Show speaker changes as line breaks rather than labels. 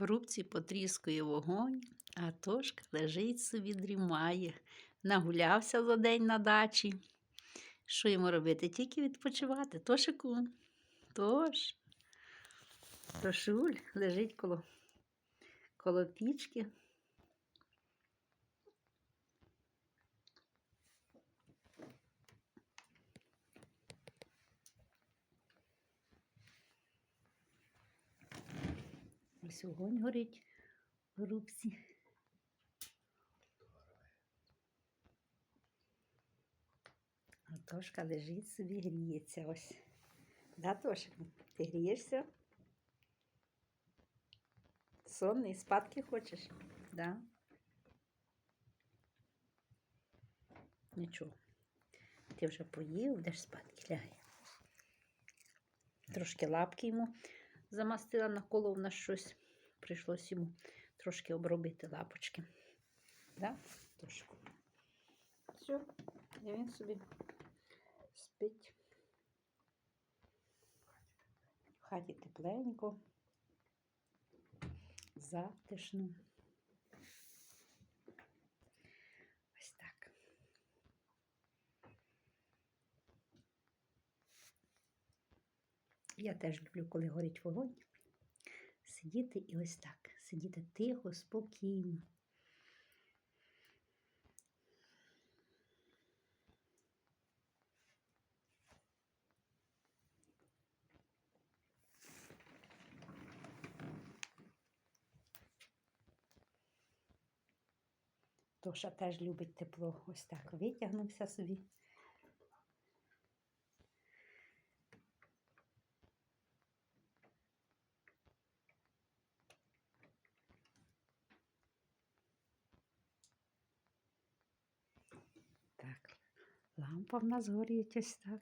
В рубці потріскує вогонь, а Тошка лежить собі, дрімає. Нагулявся за день на дачі. Що йому робити? Тільки відпочивати. Тошику. Тош. Тошуль лежить коло, коло пічки. Ось вогонь горить в рубці. А Тошка лежить собі, гріється ось. Да, Тошик? Ти грієшся? Сонний, спадки хочеш? Да? Нічого. Ти вже поїв, де ж спадки лягає. Трошки лапки йому замастила, наколов на щось. Прийшлось йому трошки обробити лапочки. Да? Трошку. Все, і він собі спить. В хаті тепленько, затишно. Ось так. Я теж люблю, коли горить вогонь, сидіти і ось так. Сидіти тихо, спокійно. Тоша теж любить тепло. Ось так витягнувся собі. Так, лампа в нас горить ось так.